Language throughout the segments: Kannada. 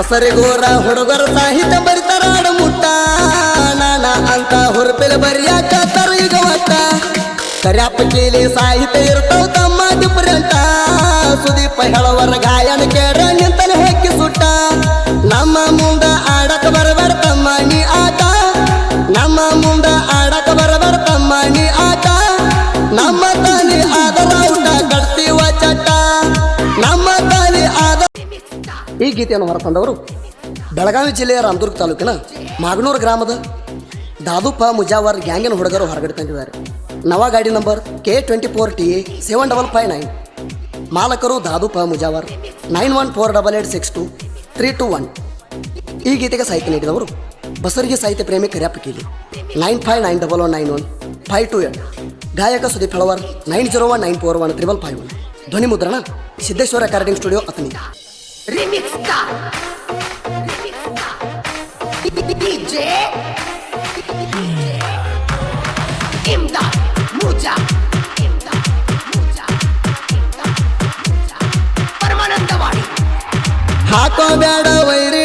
ಬಸರಿಗೋರ ಹುಡುಗರ ಸಾಹಿತ್ಯ ಬರಿತಾರ ಮುಟ್ಟ. ನಾನ ಅಂತ ಹುರುಪಿಲ್ ಬರಿಯಾಕತ್ತಾರ ಈಗ ಒಟ್ಟ ಕರ್ಯಾಪ ಕೇಳಿ ಸಾಹಿತ್ಯ ಇರ್ತಾವ ತಮ್ಮ ಸುದೀಪ ಹೇಳವರ ಈ ಗೀತೆಯನ್ನು ಹೊರತಂದವರು ಬೆಳಗಾವಿ ಜಿಲ್ಲೆಯ ರಾಮದುರ್ಗ ತಾಲೂಕಿನ ಮಾಗನೂರ್ ಗ್ರಾಮದ ದಾದುಪ ಮುಜಾವರ್ ಗ್ಯಾಂಗಿನ ಹುಡುಗರು ಹೊರಗಡೆ ತಂದಿದ್ದಾರೆ. ನವ ಗಾಡಿ number K twenty four T A seven double five nine ಮಾಲಕರು ದಾದುಪ Mujawar nine one four double eight six two three two one ಈ ಗೀತೆಗೆ ಸಾಹಿತ್ಯ ನೀಡಿದವರು ಬಸರಿಗೆ ಸಾಹಿತ್ಯ ಪ್ರೇಮಿ ಕರ್ಯಾಪಕಿಲಿ nine five nine double one nine one five two eight ಗಾಯಕ Sudeep ಹಳವರ್ nine zero one nine four one triple five one ಧ್ವನಿ ಮುದ್ರಣ Siddeshwara recording studio Athani Remix Star. DJ. Imdad Muja. Imdad Muja. Imdad Muja. ಪರಮಾನಂದವಾಡಿ ಹಾಕೋಬ್ಯಾಡ ವೈರಿಣಿ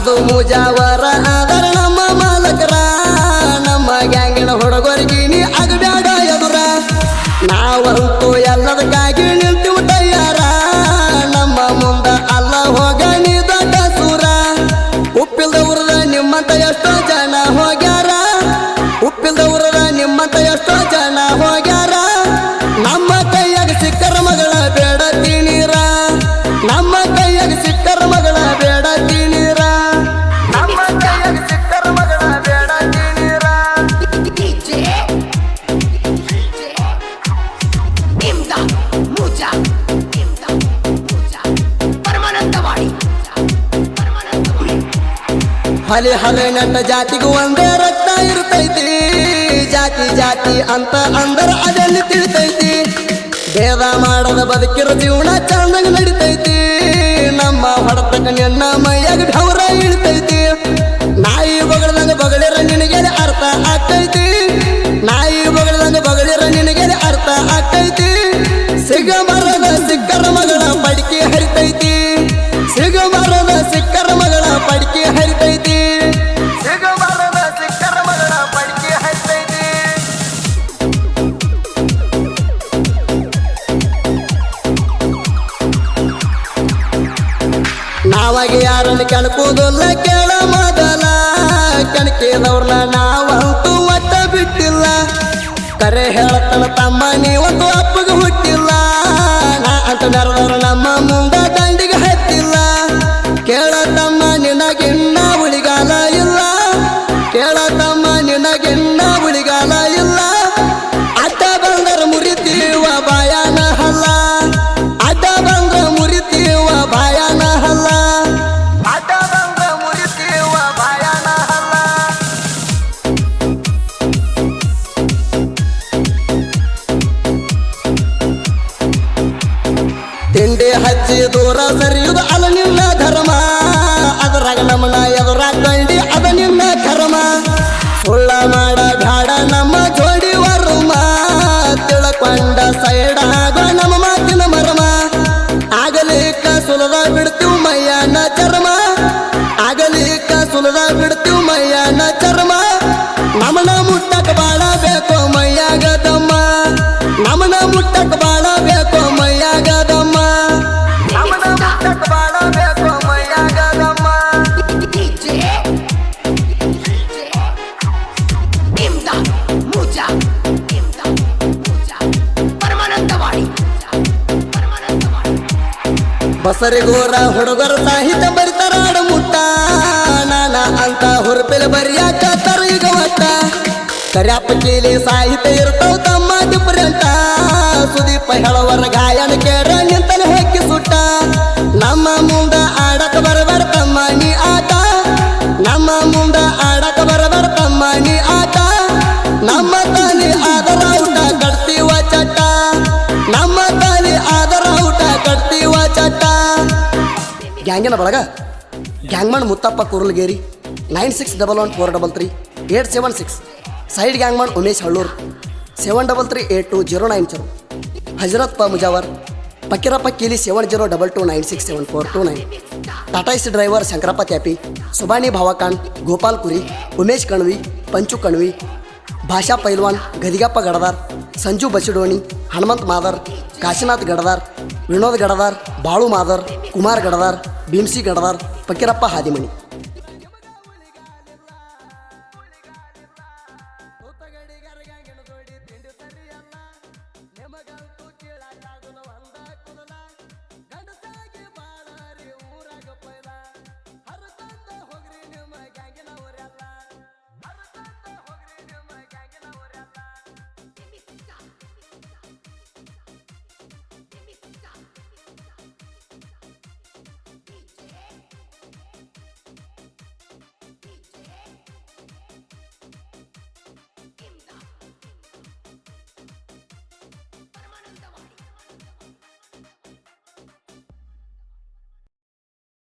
ದಾದು ಮುಜಾವರ. ಆದರ ನಮ್ಮ ಮಾಲಕರ, ನಮ್ಮ ಗ್ಯಾಂಗಿನ ಹುಡುಗರಿಗೆ ನೀ ಆಗಬ್ಯಾಡ ಎದುರ. ನಾವಂತೂ ಎಲ್ಲದಕ್ಕಾಗಿ ನಿಂತು ತಯ್ಯಾರ ನಮ್ಮ ಮುಂದ ಅಲ್ಲ ಹೋಗ ನೀ ದೊಡ್ಡ ಸೂರ. ಉಪ್ಪಿಲ್ದ ಉರದ ನಿಮ್ಮಂತ ಎಷ್ಟೋ ಜನ ಹೋಗ್ಯಾರ. ಹಲಿ ಹಲೆ ನನ್ನ ಜಾತಿಗೂ ಒಂದೇ ರಕ್ತ ಇರ್ತೈತಿ. ಜಾತಿ ಜಾತಿ ಅಂತ ಅಂದರ ಅದೆಲ್ಲಿ ತಿಳಿತೈತಿ? ಭೇದ ಮಾಡದ ಬದುಕಿರೋ ಜೀವನ ಚಂದಂಗ ನಡಿತೈತಿ. ನಮ್ಮ ಹೊಡತಕ್ಕ ನಿನ್ನ ಮೈಯಾಗ ಢೌರ ಇಳಿತೈತಿ. ನಾಯಿ ಬಗಳದಂಗ ಬಗಳಿರ ನಿನಗೆ ನಾವಾಗಿ ಯಾರನ್ನು ಕೆಣಕುವುದಿಲ್ಲ ಕೇಳ ಮೊದಲ. ಕೆಣಕಿದವ್ರನ್ನ ನಾವಂತೂ ಒಟ್ಟ ಬಿಟ್ಟಿಲ್ಲ ಕರೆ ಹೇಳತನ ತಮ್ಮ ನೀವೊಂದು ಹಚ್ಚಿ ದೂರ ಸರಿಯುದು ಅದ ನಿನ್ನ ಧರ್ಮ. ಅದರಾಗ ನಮ್ಮನ ಎದುರಾಗ ಕಂಡಿ ಅದ ನಿನ್ನ ಕರ್ಮ. ಸುಳ್ಳ ಮಾಡ ಬ್ಯಾಡ ನಮ್ಮ ಜೋಡಿ ವರ್ಮ. ತಿಳ್ಕೊಂಡ ಸೈಡ ಆಗ ನಮ್ಮ ಮಾತಿನ ಮರ್ಮ. ಆಗಲಿಕ್ಕ ಸುಲದ ಬಿಡ್ತೀವ್ ಮಯ್ಯನ ಚರ್ಮ. ಆಗಲಿಕ್ಕ ಸುಲದ ಬಿಡ್ತೀವ್ ಮಯ್ಯನ ಚರ್ಮ. ನಮನ ಬಸರಿಗೋರ ಹುಡುಗರ ಸಾಹಿತ್ಯ ಬರಿತಾರ ಮುಟ್ಟ. ನಾನ ಅಂತ ಹುರುಪಿಲ್ ತರ ಈಗ ಒಟ್ಟ ಕರ್ಯಾಪ ಕೀಲಿ ಸಾಹಿತ್ಯ ಇರ್ತಾವ ತಮ್ಮ ಗ್ಯಾಂಗಿನ ಬಳಗ. Gangman Muttappa Kurulgeri. Nine six double one four double three eight seven six side gangman Umesh Hallur. Seven double three eight two zero nine zero Hazrat ಪ ಮುಜಾವರ್. ಪಕ್ಕಿರಪ್ಪ ಕೀಲಿ seven zero double two nine six seven four two nine Tata Ace driver Shankarappa ತ್ಯಾಪಿ. Subani ಭಾವಕಾಣ್ ಗೋಪಾಲ್ ಕುರಿ, ಉಮೇಶ್ ಕಣ್ವಿ, ಪಂಚು ಕಣ್ವಿ, ಭಾಷಾ ಪೈಲ್ವಾನ್, ಗದಿಗಪ್ಪ ಗಡದಾರ್, ಸಂಜು ಬಸಿಡೋಣಿ, ಹನುಮಂತ್ ಮಾದರ್, ಕಾಶಿನಾಥ್ ಗಡದಾರ್, ವಿನೋದ್ ಗಡದಾರ್, ಬಾಳು ಮಾದರ್, ಕುಮಾರ್ ಗಡದಾರ್ ಭೀಮ್ಸಿ ಗಡದಾರ್ ಫಕೀರಪ್ಪ ಹಾದಿಮಣಿ.